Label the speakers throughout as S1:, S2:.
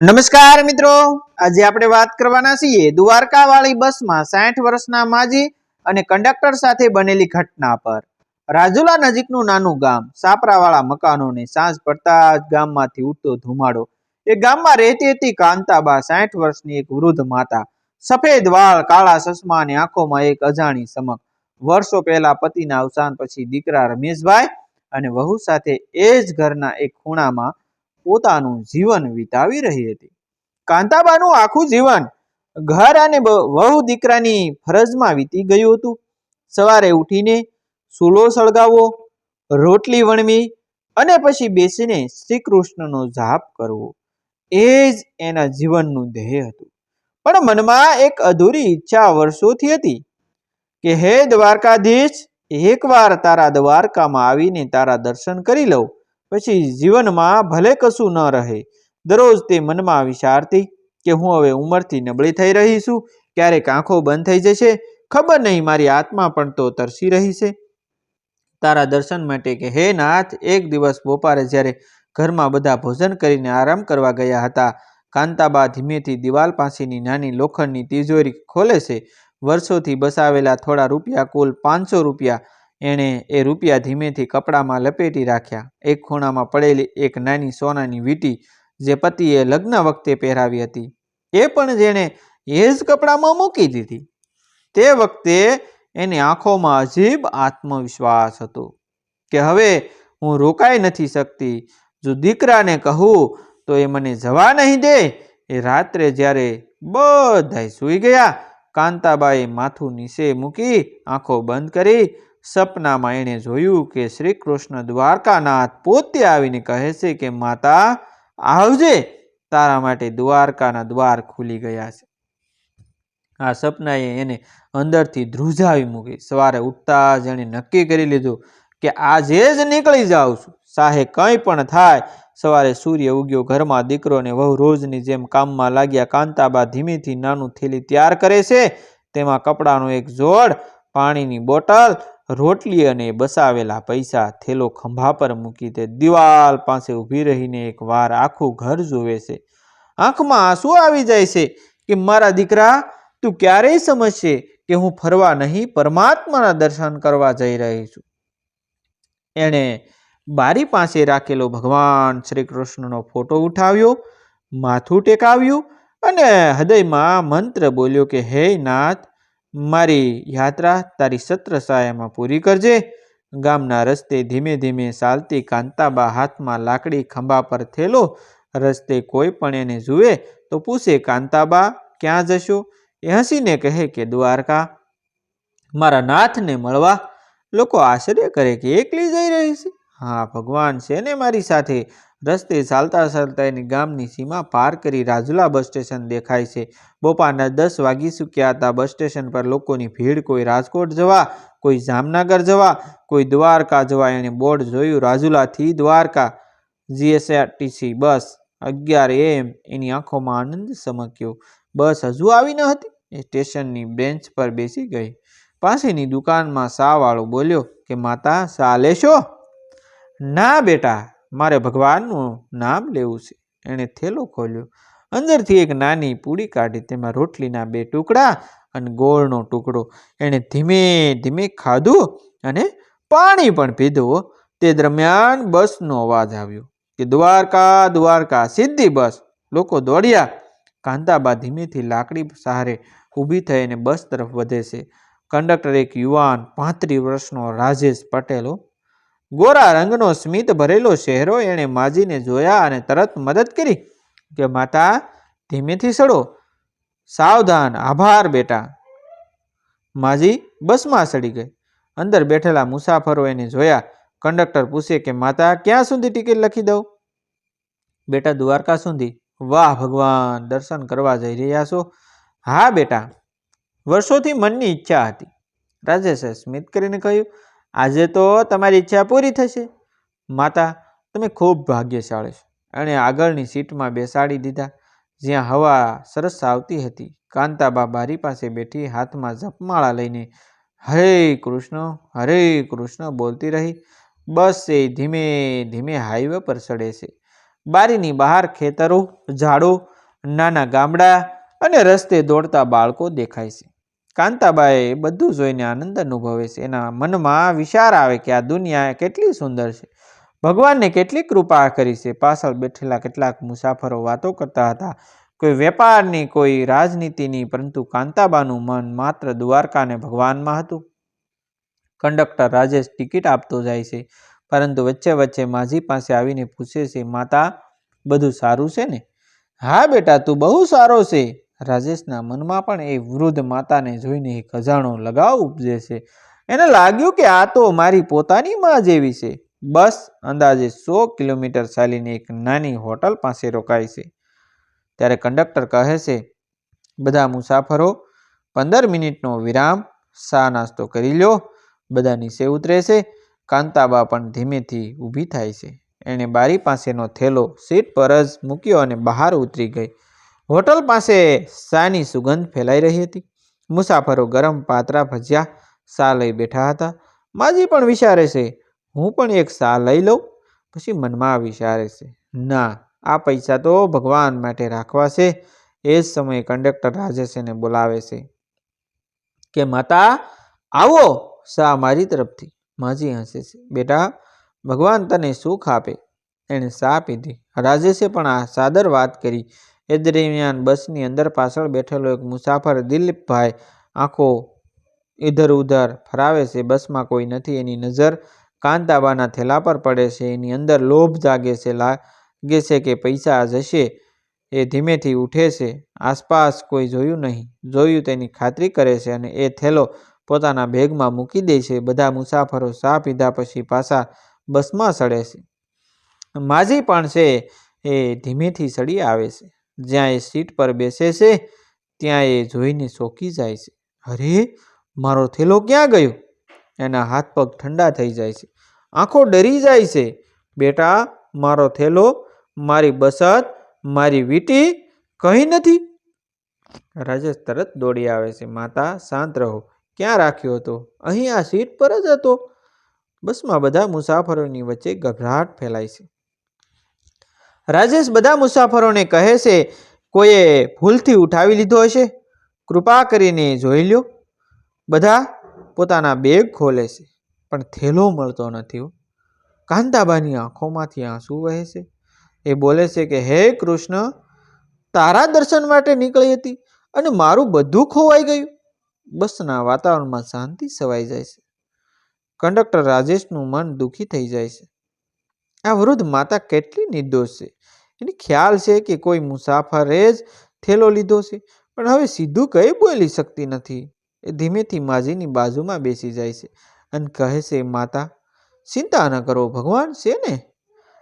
S1: નમસ્કાર મિત્રો. આજે આપણે વાત કરવાના છીએ દ્વારકા વાળી બસમાં સાઠ વર્ષના માજી અને કંડક્ટર સાથે બનેલી ઘટના પર. રાજુલા નજીકનું નાનું ગામ, સાપરાવાળા મકાનોને સાંજ પડતા ગામમાંથી ઉઠતો ધુમાડો. એ ગામમાં રહેતી હતી કાંતાબા, સાઠ વર્ષની એક વૃદ્ધ માતા. સફેદ વાળ, કાળા ચશ્મા અને આંખોમાં એક અજાણી સમક વર્ષો પહેલા પતિના અવસાન પછી દીકરા રમેશભાઈ અને વહુ સાથે એ જ ઘરના એક ખૂણામાં પોતાનું જીવન વિતાવી રહી હતી. કાંતાબાનું આખું જીવન ઘર અને વહુ દીકરાની ફરજમાં વીતી ગયું હતું. સવારે ઉઠીને સૂલો સળગાવવો રોટલી વણવી અને પછી બેસીને શ્રી કૃષ્ણનો જાપ કરવો. એ જ એના જીવનનું ધ્યેય હતું. પણ મનમાં એક અધૂરી ઈચ્છા વર્ષોથી હતી કે, હે દ્વારકાધીશ એકવાર તારા દ્વારકામાં આવીને તારા દર્શન કરી લઉં. પછી જીવનમાં ભલે કશું ન રહે, દરરોજ તે મનમાં વિચારતી કે હું હવે ઉંમરથી નબળી થઈ રહી છું ક્યારેક આંખો બંધ થઈ જશે, ખબર નહીં મારી આત્મા પણ તો તરસી રહી છે તારા દર્શન માટે કે હે નાથ, એક દિવસ બપોરે જ્યારે ઘરમાં બધા ભોજન કરીને આરામ કરવા ગયા હતા, કાંતાબા ધીમેથી દિવાલ પાસેની નાની લોખંડની તિજોરી ખોલે છે. વર્ષોથી બસાવેલા થોડા રૂપિયા, કુલ પાંચસો રૂપિયા એણે એ રૂપિયા ધીમેથી કપડામાં લપેટી રાખ્યા. એક ખૂણામાં પડેલી એક નાની સોનાની વીંટી જે પતિએ લગ્ન વખતે પહેરાવી હતી. એ પણ જેણે એ જ કપડામાં મૂકી દીધી. તે વખતે એની આંખોમાં અજીબ આત્મવિશ્વાસ હતો કે હવે હું રોકાઈ નથી શકતી. જો દીકરાને કહું તો એ મને જવા નહીં દે. એ રાત્રે જ્યારે બધાય સૂઈ ગયા, કાંતાબાએ માથું નીચે મૂકી આંખો બંધ કરી સપનામાં એણે જોયું કે શ્રી કૃષ્ણ દ્વારકાનાથ પોતે આવીને કહે છે કે, માતા, આવજે, તારા માટે દ્વારકાના દ્વાર ખુલી ગયા છે. આ સપનાએ એને અંદરથી ધ્રુજાવી મૂકી. સવારે ઉઠતા જ એણે નક્કી કરી લીધું કે, આજે જ નીકળી જાઉં છું. સાહે કંઈ પણ થાય. સવારે સૂર્ય ઉગ્યો ઘરમાં દીકરો ને વહુ રોજની જેમ કામમાં લાગ્યા, કાંતાબા ધીમેથી નાનું થેલી તૈયાર કરે છે. તેમાં કપડાનો એક જોડ, પાણીની બોટલ રોટલી અને બસાવેલા પૈસા થેલો ખંભા પર મૂકી તે દિવાલ પાસે ઊભી રહીને એક વાર આખું ઘર જોવે છે. આંખમાં આંસુ આવી જાય છે કે, મારા દીકરા, તું ક્યારેય સમજશે કે હું ફરવા નહીં, પરમાત્માના દર્શન કરવા જઈ રહી છું. એણે બારી પાસે રાખેલો ભગવાન શ્રી કૃષ્ણનો ફોટો ઉઠાવ્યો, માથું ટેકાવ્યું અને હૃદયમાં મંત્ર બોલ્યો કે, હે નાથ મારી યાત્રા તારી સત્ર સહાયમાં પૂરી કરજે. ગામના રસ્તે ધીમે ધીમે ચાલતી કાંતાબા હાથમાં લાકડી ખંભા પર થેલો. રસ્તે કોઈ પણ એને જુએ તો પૂછે, કાંતાબા, ક્યાં જશો? એ હસીને કહે કે, દ્વારકા. મારા નાથને મળવા. લોકો આશ્ચર્ય કરે કે, એકલી જઈ રહી છે? હા, ભગવાન છે ને મારી સાથે. રસ્તે ચાલતા ચાલતા એની ગામની સીમા પાર કરી રાજુલા બસ સ્ટેશન દેખાય છે. બપોરના દસ વાગી ચૂક્યા હતા. બસ સ્ટેશન પર લોકોની ભીડ, કોઈ રાજકોટ જવા, કોઈ જામનગર જવા, કોઈ દ્વારકા જવા એણે બોર્ડ જોયું. રાજુલાથી દ્વારકા, જીએસઆરટીસી, બસ અગિયાર એમ એની આંખોમાં આનંદ સમક્યો. બસ હજુ આવી ન હતી. એ સ્ટેશનની બેન્ચ પર બેસી ગઈ. પાસેની દુકાનમાં સાવાળો બોલ્યો કે, માતા, સા લેશો? ના, બેટા. મારે ભગવાનનું નામ લેવું છે. એણે થેલો ખોલ્યો. અંદરથી એક નાની પૂડી કાઢી, તેમાં રોટલીના બે ટુકડા અને ગોળનો ટુકડો. એણે ધીમે ધીમે ખાધું અને પાણી પણ પીધું. તે દરમિયાન બસનો અવાજ આવ્યો કે, દ્વારકા દ્વારકા, સીધી બસ. લોકો દોડ્યા. કાંતાબા ધીમેથી લાકડી સહારે ઊભી થઈને બસ તરફ વધે છે. કંડક્ટર એક યુવાન પાંત્રીસ વર્ષનો રાજેશ પટેલો ગોરા રંગનો સ્મિત ભરેલો ચહેરો એણે માજીને જોયા અને તરત મદદ કરી કે, માતા, ધીમેથી સડો. સાવધાન. આભાર, બેટા. માજી બસમાં સડી ગઈ. અંદર બેઠેલા મુસાફરો એને જોયા. કંડક્ટર પૂછે કે, માતા, ક્યાં સુધી ટિકિટ લખી દઉં? બેટા, દ્વારકા સુધી. વાહ, ભગવાન. દર્શન કરવા જઈ રહ્યા છો? હા, બેટા. વર્ષોથી મનની ઈચ્છા હતી. રાજેશે સ્મિત કરીને કહ્યું આજે તો તમારી ઈચ્છા પૂરી થશે. માતા, તમે ખૂબ ભાગ્યશાળી છો. એણે આગળની સીટમાં બેસાડી દીધા. જ્યાં હવા સરસ આવતી હતી. કાંતાબા બારી પાસે બેઠી હાથમાં જપમાળા લઈને હરે કૃષ્ણ હરે કૃષ્ણ બોલતી રહી. બસ એ ધીમે ધીમે હાઈવે પર ચડે છે. બારીની બહાર ખેતરો, ઝાડો, નાના ગામડા અને રસ્તે દોડતા બાળકો દેખાય છે. કાંતાબાએ બધું જોઈને આનંદ અનુભવે છે. એના મનમાં વિચાર આવે કે આ દુનિયા કેટલી સુંદર છે. ભગવાનને કેટલી કૃપા કરી છે. પાછળ બેઠેલા કેટલાક મુસાફરો વાતો કરતા હતા. કોઈ વેપારની, કોઈ રાજનીતિની, પરંતુ કાંતાબાનું મન માત્ર દ્વારકાને ભગવાનમાં હતું. કંડક્ટર રાજેશ ટિકિટ આપતો જાય છે, પરંતુ વચ્ચે વચ્ચે માજી પાસે આવીને પૂછે છે, માતા, બધું સારું છે ને? હા બેટા, તું બહુ સારો છે. રાજેશના મનમાં પણ એ વૃદ્ધ માતાને જોઈને એક અજાણો લગાવ ઉપજે છે. એને લાગ્યું કે આ તો મારી પોતાની માં જેવી છે. બસ અંદાજે સો કિલોમીટર ચાલીને એક નાની હોટલ પાસે રોકાય છે. ત્યારે કંડક્ટર કહે છે, બધા મુસાફરો, પંદર મિનિટનો વિરામ, સા નાસ્તો કરી લ્યો બધા નીચે ઉતરે છે, કાંતાબા પણ ધીમેથી ઊભી થાય છે. એણે બારી પાસેનો થેલો સીટ પર જ મૂક્યો અને બહાર ઉતરી ગઈ. હોટલ પાસે શાની સુગંધ ફેલાઈ રહી હતી. મુસાફરો ગરમ પાતરા ભજીયા શા લઈ બેઠા હતા. માજી પણ વિચારે છે, હું પણ એક શા લઈ લઉં. પછી મનમાં વિચારે છે, ના, આ પૈસા તો ભગવાન માટે રાખવા છે. એ જ સમયે કંડક્ટર રાજેશને બોલાવે છે કે, માતા, આવો શા મારી તરફથી. માજી હસે છે, બેટા, ભગવાન તને સુખ આપે. એણે શા પીધી. રાજેશે પણ આ સાદર વાત કરી એ દરમિયાન બસની અંદર પાછળ બેઠેલો એક મુસાફર દિલીપભાઈ આંખો ઇધર ઉધર ફરાવે છે. બસમાં કોઈ નથી. એની નજર કાંતાબાના થેલા પર પડે છે. એની અંદર લોભ જાગે છે. લાગે છે કે પૈસા જશે. એ ધીમેથી ઉઠે છે. આસપાસ કોઈ જોયું નહીં. જોયું તેની ખાતરી કરે છે અને એ થેલો પોતાના બેગમાં મૂકી દે છે. બધા મુસાફરો ચા પીધા પછી પાછા બસમાં સડે છે. માજી પણ છે એ ધીમેથી સડી આવે છે. જ્યાં એ સીટ પર બેસે છે, ત્યાં એ જોઈને ચોંકી જાય છે. અરે, મારો થેલો ક્યાં ગયો? એના હાથ પગ ઠંડા થઈ જાય છે. આંખો ડરી જાય છે. બેટા, મારો થેલો, મારી બસત, મારી વીટી કહી નથી. રાજેશ તરત દોડી આવે છે. માતા, શાંત રહો. ક્યાં રાખ્યો હતો? અહીં આ સીટ પર જ હતો. બસમાં બધા મુસાફરોની વચ્ચે ગભરાટ ફેલાય છે. રાજેશ બધા મુસાફરોને કહે છે, કોઈએ ભૂલથી ઉઠાવી લીધો હશે? કૃપા કરીને જોઈ લ્યો. બધા પોતાના બેગ ખોલે છે, પણ થેલો મળતો નથી કાંતાબાની આંખોમાંથી આંસુ વહે છે. એ બોલે છે કે, હે કૃષ્ણ, તારા દર્શન માટે નીકળી હતી અને મારું બધું ખોવાઈ ગયું. બસના વાતાવરણમાં શાંતિ છવાઈ જાય છે. કંડક્ટર રાજેશનું મન દુઃખી થઈ જાય છે. આ વૃદ્ધ માતા કેટલી નિર્દોષ છે? એને ખ્યાલ છે કે કોઈ મુસાફરે જ થેલો લીધો છે, પણ હવે સીધું કંઈ બોલી શકતી નથી. એ ધીમેથી માજીની બાજુમાં બેસી જાય છે અને કહે છે, માતા, ચિંતા ન કરો, ભગવાન છે ને?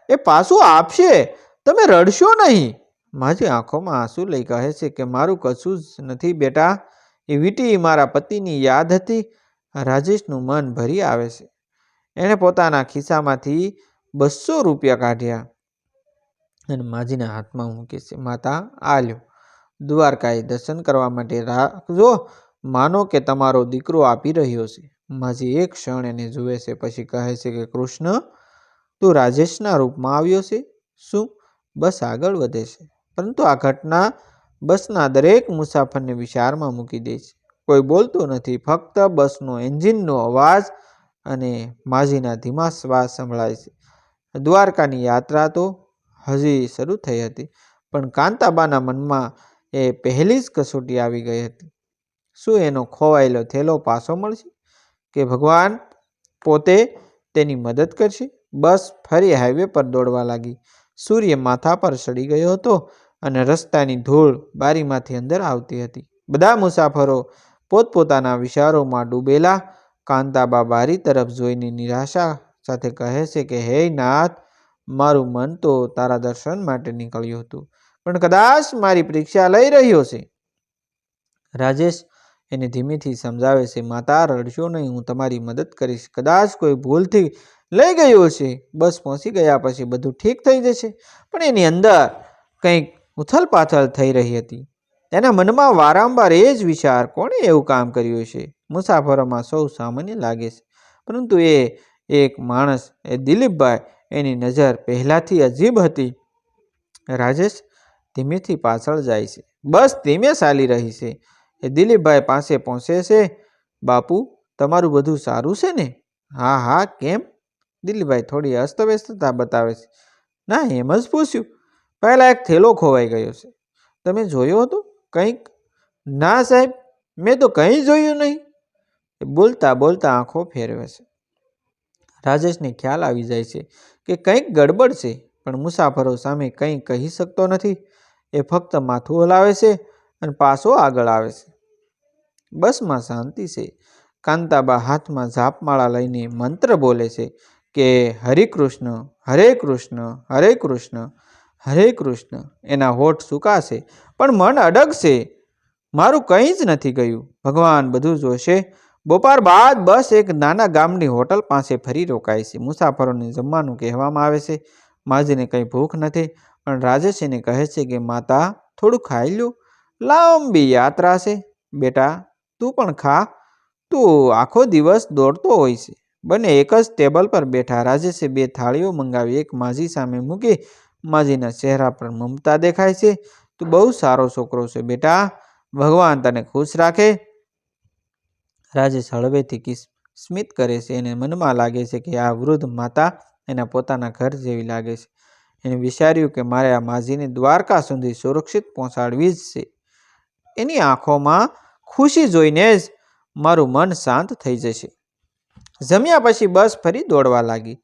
S1: એ પાછું આપશે, તમે રડશો નહીં. માજી આંખોમાં આંસુ લઈ કહે છે કે, મારું કશું જ નથી બેટા, એ વીટી મારા પતિની યાદ હતી. રાજેશનું મન ભરી આવે છે. એણે પોતાના ખિસ્સામાંથી બસો રૂપિયા કાઢ્યા અને માજીના હાથમાં મૂકે છે, માતા, આ લ્યો. દ્વારકાએ દર્શન કરવા માટે રાખજો. માનો કે તમારો દીકરો આપી રહ્યો છે. માજી એક ક્ષણ એને જુએ છે, પછી કહે છે કે, કૃષ્ણ, તું રાજેશના રૂપમાં આવ્યો છે? શું? બસ આગળ વધે છે. પરંતુ આ ઘટના બસના દરેક મુસાફરને વિચારમાં મૂકી દે છે. કોઈ બોલતું નથી, ફક્ત બસનો એન્જિનનો અવાજ અને માજીના ધીમા શ્વાસ સંભળાય છે. દ્વારકાની યાત્રા તો હજી શરૂ થઈ હતી, પણ કાંતાબાના મનમાં એ પહેલી જ કસોટી આવી ગઈ હતી. શું એનો ખોવાયેલો થેલો પાછો મળશે? કે ભગવાન પોતે તેની મદદ કરશે? બસ ફરી હાઈવે પર દોડવા લાગી. સૂર્ય માથા પર ચડી ગયો હતો અને રસ્તાની ધૂળ બારીમાંથી અંદર આવતી હતી. બધા મુસાફરો પોતપોતાના વિચારોમાં ડૂબેલા કાંતાબા બારી તરફ જોઈને નિરાશા સાથે કહે છે કે, હે નાથ, મારું મન તો તારા દર્શન માટે નીકળ્યું હતું, પણ કદાચ મારી પરીક્ષા લઈ રહ્યો છે. રાજેશ એને ધીમેથી સમજાવે છે, માતા, રડશો નહીં, હું તમારી મદદ કરીશ. કદાચ કોઈ ભૂલથી લઈ ગયો છે. બસ પહોંચી ગયા પછી બધું ઠીક થઈ જશે, પણ એની અંદર કંઈક ઉથલપાથલ થઈ રહી હતી. તેના મનમાં વારંવાર એ જ વિચાર, કોણે એવું કામ કર્યું છે? મુસાફરોમાં સૌ સામાન્ય લાગે છે, પરંતુ એ એક માણસ, એ દિલીપભાઈ, એની નજર પહેલાંથી અજીબ હતી. રાજેશ ધીમેથી પાછળ જાય છે. બસ ધીમે ચાલી રહી છે. એ દિલીપભાઈ પાસે પહોંચે છે. બાપુ, તમારું બધું સારું છે ને? હા હા, કેમ? દિલીપભાઈ થોડી અસ્તવ્યસ્તતા બતાવે છે. ના, એમ જ પૂછ્યું. પહેલાં એક થેલો ખોવાઈ ગયો છે. તમે જોયો હતો? કંઈક? ના સાહેબ, મેં તો કંઈ જોયું નહીં. બોલતા બોલતા આંખો ફેરવે છે. રાજેશને ખ્યાલ આવી જાય છે કે કંઈક ગડબડ છે, પણ મુસાફરો સામે કંઈ કહી શકતો નથી. એ ફક્ત માથું હલાવે છે અને પાછો આગળ આવે છે. બસમાં શાંતિ છે. કાંતાબા હાથમાં ઝાપમાળા લઈને મંત્ર બોલે છે કે, હરે કૃષ્ણ હરે કૃષ્ણ હરે કૃષ્ણ હરે કૃષ્ણ. એના હોઠ સુકાશે, પણ મન અડગશે. મારું કંઈ જ નથી ગયું. ભગવાન બધું જોશે. બપોર બાદ બસ એક નાના ગામની હોટલ પાસે ફરી રોકાય છે. મુસાફરોને જમવાનું કહેવામાં આવે છે. માજીને કંઈ ભૂખ નથી, પણ રાજેશીને કહે છે કે, માતા, થોડું ખાઈ લ્યો. લાંબી યાત્રા છે. બેટા, તું પણ ખા. તું આખો દિવસ દોડતો હોય છે. બંને એક જ ટેબલ પર બેઠા રાજેશે બે થાળીઓ મંગાવી એક માજી સામે મૂકી માજીના ચહેરા પર મમતા દેખાય છે. તું બહુ સારો છોકરો છે બેટા. ભગવાન તને ખુશ રાખે. રાજેશ હળવેથી સ્મિત કરે છે એને મનમાં લાગે છે કે આ વૃદ્ધ માતા એના પોતાના ઘર જેવી લાગે છે. એને વિચાર્યું કે મારે આ માજીને દ્વારકા સુધી સુરક્ષિત પહોંચાડવી જ છે. એની આંખોમાં ખુશી જોઈને જ મારું મન શાંત થઈ જશે. જમ્યા પછી બસ ફરી દોડવા લાગી.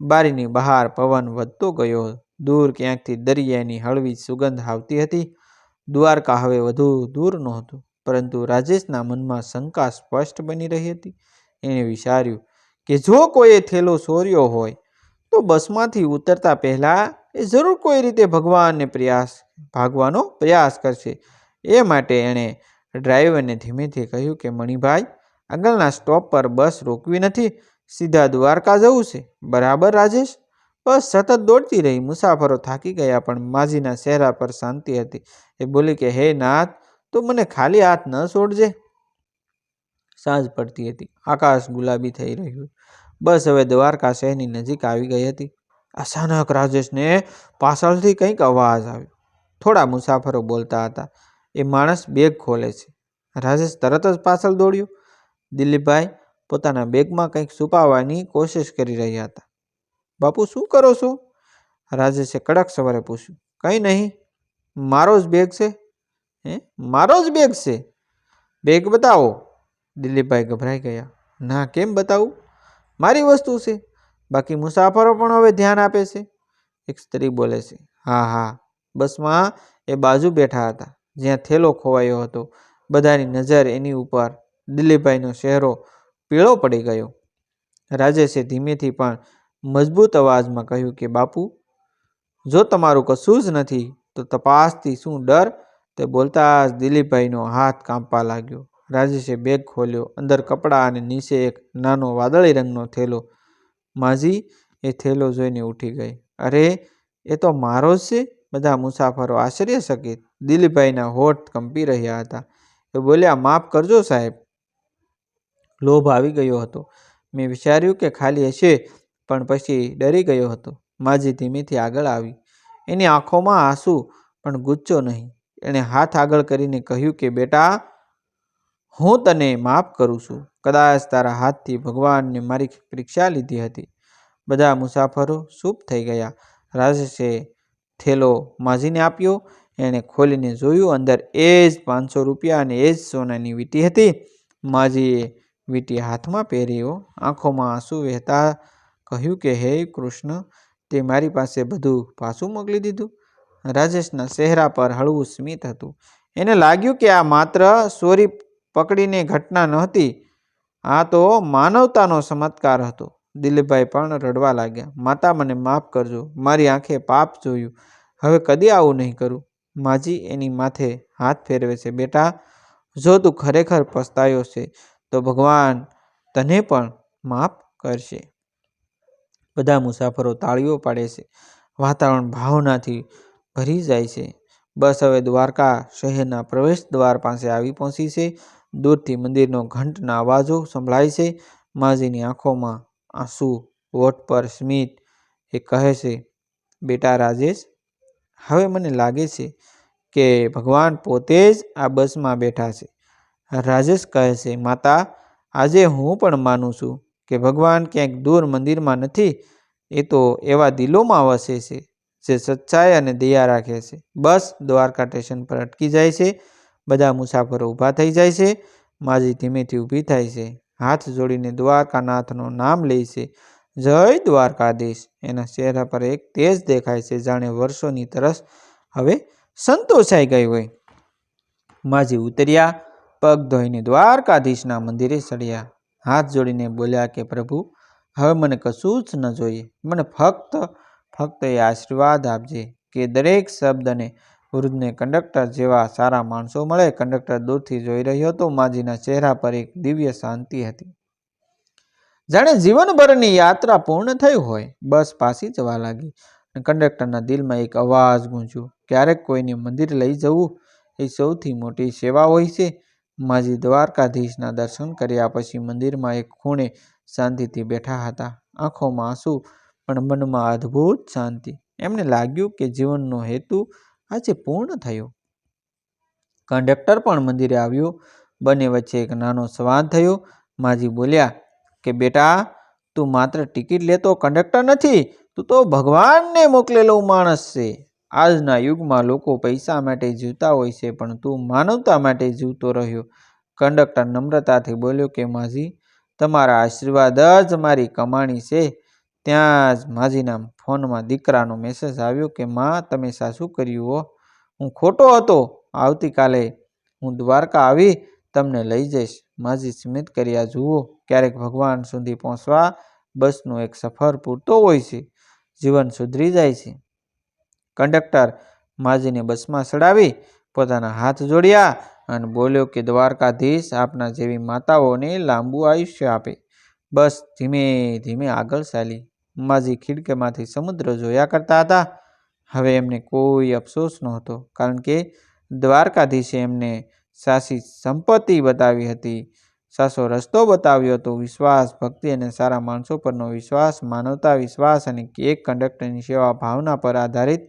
S1: બારીની બહાર પવન વધતો ગયો. દૂર ક્યાંકથી દરિયાની હળવી સુગંધ આવતી હતી. દ્વારકા હવે વધુ દૂર નહોતું. પરંતુ રાજેશના મનમાં શંકા સ્પષ્ટ બની રહી હતી. એણે વિચાર્યું કે જો કોઈએ થેલો સોર્યો હોય, તો બસમાંથી ઉતરતા પહેલાં એ જરૂર કોઈ રીતે ભગવાનને પ્રયાસ, ભાગવાનો પ્રયાસ કરશે. એ માટે એણે ડ્રાઈવરને ધીમેથી કહ્યું કે, મણિભાઈ, આગળના સ્ટોપ પર બસ રોકવી નથી, સીધા દ્વારકા જવું છે. બરાબર, રાજેશ. બસ સતત દોડતી રહી, મુસાફરો થાકી ગયા, પણ માજીના ચહેરા પર શાંતિ હતી. એ બોલી કે, હે નાથ તો મને ખાલી હાથ ન છોડજે. સાંજ પડતી હતી. આકાશ ગુલાબી થઈ રહ્યું. બસ હવે દ્વારકા શહેરની નજીક આવી ગઈ હતી. અચાનક રાજેશને પાછળથી કંઈક અવાજ આવ્યો. થોડા મુસાફરો બોલતા હતા. એ માણસ બેગ ખોલે છે. રાજેશ તરત જ પાછળ દોડ્યો. દિલીપભાઈ પોતાના બેગમાં કંઈક છુપાવવાની કોશિશ કરી રહ્યા હતા. બાપુ, શું કરો છો? રાજેશે કડક સવારે પૂછ્યું. કંઈ નહીં. મારો જ બેગ છે. હે? મારો જ બેગ છે. બેગ બતાવો. દિલીપભાઈ ગભરાઈ ગયા. ના, કેમ બતાવું? મારી વસ્તુ છે. બાકી મુસાફરો પણ હવે ધ્યાન આપે છે. એક સ્ત્રી બોલે છે, હા હા. બસમાં એ બાજુ બેઠા હતા. જ્યાં થેલો ખોવાયો હતો. બધાની નજર એની ઉપર. દિલીપભાઈનો ચહેરો પીળો પડી ગયો. રાજેશે ધીમેથી પણ મજબૂત અવાજમાં કહ્યું કે, બાપુ, જો તમારું કશું જ નથી, તો તપાસથી શું ડર તે બોલતા જ દિલીપભાઈનો હાથ કાંપવા લાગ્યો. રાજેશે બેગ ખોલ્યો, અંદર કપડાં અને નીચે એક નાનો વાદળી રંગનો થેલો. માજી, એ થેલો જોઈને ઉઠી ગઈ. અરે, એ તો મારો જ છે? બધા મુસાફરો આશ્ચર્યચકિત દિલીપભાઈના હોઠ કંપી રહ્યા હતા. એ બોલ્યા, માફ કરજો સાહેબ. લોભ આવી ગયો હતો. મેં વિચાર્યું કે ખાલી હશે, પણ પછી ડરી ગયો હતો. માજી ધીમેથી આગળ આવી. એની આંખોમાં આંસુ, પણ ગુચ્ચો નહીં. એણે હાથ આગળ કરીને કહ્યું કે, બેટા, હું તને માફ કરું છું. કદાચ તારા હાથથી ભગવાનને મારી પરીક્ષા લીધી હતી. બધા મુસાફરો ચૂપ થઈ ગયા. રાજેશે થેલો માજીને આપ્યો. એણે ખોલીને જોયું, અંદર એ જ પાંચસો રૂપિયા અને એ જ સોનાની વીંટી હતી. માજીએ વીંટી હાથમાં પહેર્યો આંખોમાં આંસુ વહેતા કહ્યું કે, હે કૃષ્ણ, તે મારી પાસે બધું પાછું મોકલી દીધું. રાજેશના ચહેરા પર હળવું સ્મિત હતું. એને લાગ્યું કે આ માત્ર સોરી પકડીને ઘટના નહોતી, આ તો માનવતાનો ચમત્કાર હતો. દિલીપભાઈ પણ રડવા લાગ્યા. માતા, મને માફ કરજો. મારી આંખે પાપ જોયું. હવે કદી આવું નહીં કરું. માજી એની માથે હાથ ફેરવે છે. બેટા, જો તું ખરેખર પસ્તાયો છે, તો ભગવાન તને પણ માફ કરશે. બધા મુસાફરો તાળીઓ પાડે છે. વાતાવરણ ભાવનાથી ભરી જાય છે. બસ હવે દ્વારકા શહેરના પ્રવેશ દ્વાર પાસે આવી પહોંચી છે. દૂરથી મંદિરનો ઘંટના અવાજો સંભળાય છે. માજીની આંખોમાં આંસુ હોઠ પર સ્મિત, એ કહે છે, બેટા રાજેશ, હવે મને લાગે છે કે ભગવાન પોતે જ આ બસમાં બેઠા છે. રાજેશ કહે છે, માતા, આજે હું પણ માનું છું કે ભગવાન ક્યાંક દૂર મંદિરમાં નથી. એ તો એવા દિલોમાં વસે છે. જે સચ્ચાઈ અને દયા રાખે છે. બસ દ્વારકા સ્ટેશન પર અટકી જાય છે. બધા મુસાફરો ઊભા થઈ જાય છે. માજી ધીમેથી ઊભી થાય છે. હાથ જોડીને દ્વારકાનાથનું નામ લે છે. જય દ્વારકાધીશ. એના ચહેરા પર એક તેજ દેખાય છે. જાણે વર્ષોની તરસ હવે સંતોષાઈ ગઈ હોય. માજી ઉતર્યા, પગ ધોઈને દ્વારકાધીશના મંદિરે ચડ્યા. હાથ જોડીને બોલ્યા કે, પ્રભુ, હવે મને કશું જ ન જોઈએ. મને ફક્ત ફક્ત એ આશીર્વાદ આપજે કે દરેક શબ્દને વૃદ્ધને કંડક્ટર જેવા સારા માણસો મળે. કંડક્ટર દૂરથી જોઈ રહ્યો હતો, માજીના ચહેરા પર એક દિવ્ય શાંતિ હતી. જાણે જીવનભરની યાત્રા પૂર્ણ થઈ હોય. બસ પાસી જવા લાગી કંડક્ટરના દિલમાં એક અવાજ ગૂંજ્યો. ક્યારેક કોઈને મંદિર લઈ જવું એ સૌથી મોટી સેવા હોય છે. માજી દ્વારકાધીશના દર્શન કર્યા પછી મંદિરમાં એક ખૂણે શાંતિથી બેઠા હતા. આંખોમાં આંસુ પણ મનમાં અદ્ભુત શાંતિ. એમને લાગ્યું કે જીવનનો હેતુ આજે પૂર્ણ થયો. કંડક્ટર પણ મંદિરે આવ્યો. બંને વચ્ચે એક નાનો સંવાદ થયો. માજી બોલ્યા કે, બેટા, તું માત્ર ટિકિટ લેતો કંડક્ટર નથી, તું તો ભગવાનને મોકલેલો માણસ છે. આજના યુગમાં લોકો પૈસા માટે જીવતા હોય છે, પણ તું માનવતા માટે જીવતો રહ્યો. કંડક્ટર નમ્રતાથી બોલ્યો કે, માજી, તમારા આશીર્વાદ જ મારી કમાણી છે. ત્યાં જ માજીના ફોનમાં દીકરાનો મેસેજ આવ્યો કે, માં, તમે સાચું કર્યું હો. હું ખોટો હતો. આવતીકાલે હું દ્વારકા આવી તમને લઈ જઈશ. માજી સ્મિત કર્યા, જુઓ, ક્યારેક ભગવાન સુધી પહોંચવા બસનો એક સફર પૂરતો હોય છે. જીવન સુધરી જાય છે. કંડક્ટર માજીને બસમાં ચડાવી, પોતાના હાથ જોડ્યા અને બોલ્યો કે, દ્વારકાધીશ આપના જેવી માતાઓને લાંબુ આયુષ્ય આપે. બસ ધીમે ધીમે આગળ ચાલી. માજી ખીડકેમાંથી સમુદ્ર જોયા કરતા હતા. હવે એમને કોઈ અફસોસ નહોતો, કારણ કે દ્વારકાધીશે એમને સાસી સંપત્તિ બતાવી હતી. સાસો રસ્તો બતાવ્યો હતો. વિશ્વાસ, ભક્તિ અને સારા માણસો પરનો વિશ્વાસ, માનવતા, વિશ્વાસ અને એક કંડક્ટરની સેવા ભાવના પર આધારિત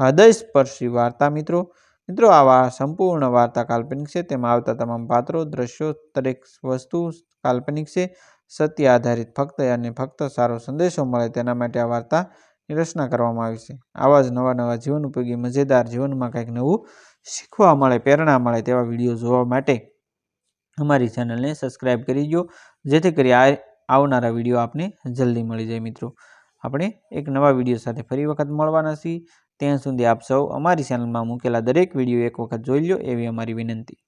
S1: હૃદયસ્પર્શી વાર્તા. મિત્રો મિત્રો આવા સંપૂર્ણ વાર્તા કાલ્પનિક છે. તેમાં આવતા તમામ પાત્રો, દ્રશ્યો, દરેક વસ્તુ કાલ્પનિક છે. સત્ય આધારિત ફક્ત અને ફક્ત સારો સંદેશો મળે તેના માટે આ વાર્તાની રચના કરવામાં આવી છે. આવા જ નવા નવા જીવન ઉપયોગી, મજેદાર જીવનમાં કંઈક નવું શીખવા મળે, પ્રેરણા મળે તેવા વીડિયો જોવા માટે અમારી ચેનલને સબસ્ક્રાઈબ કરી દો. જેથી કરી આવનારા વીડિયો આપને જલ્દી મળી જાય મિત્રો. આપણે એક નવા વીડિયો સાથે ફરી વખત મળવાના છીએ. ત્યાં સુધી આપ સૌ અમારી ચેનલમાં મૂકેલા દરેક વીડિયો એક વખત જોઈ લો એવી અમારી વિનંતી.